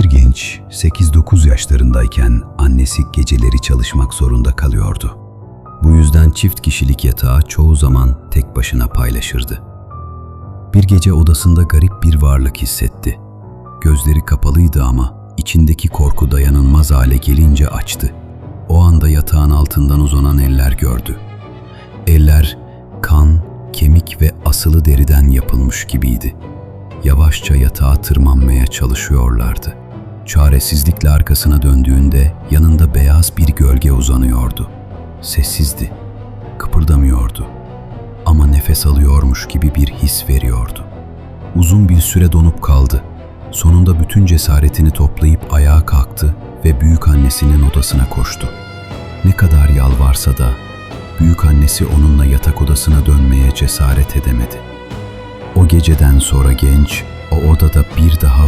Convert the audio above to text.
Bir genç 8-9 yaşlarındayken annesi geceleri çalışmak zorunda kalıyordu. Bu yüzden çift kişilik yatağı çoğu zaman tek başına paylaşırdı. Bir gece odasında garip bir varlık hissetti. Gözleri kapalıydı ama içindeki korku dayanılmaz hale gelince açtı. O anda yatağın altından uzanan eller gördü. Eller kan, kemik ve asılı deriden yapılmış gibiydi. Yavaşça yatağa tırmanmaya çalışıyorlardı. Çaresizlikle arkasına döndüğünde yanında beyaz bir gölge uzanıyordu. Sessizdi, kıpırdamıyordu ama nefes alıyormuş gibi bir his veriyordu. Uzun bir süre donup kaldı. Sonunda bütün cesaretini toplayıp ayağa kalktı ve büyük annesinin odasına koştu. Ne kadar yalvarsa da büyük annesi onunla yatak odasına dönmeye cesaret edemedi. O geceden sonra genç o odada bir daha.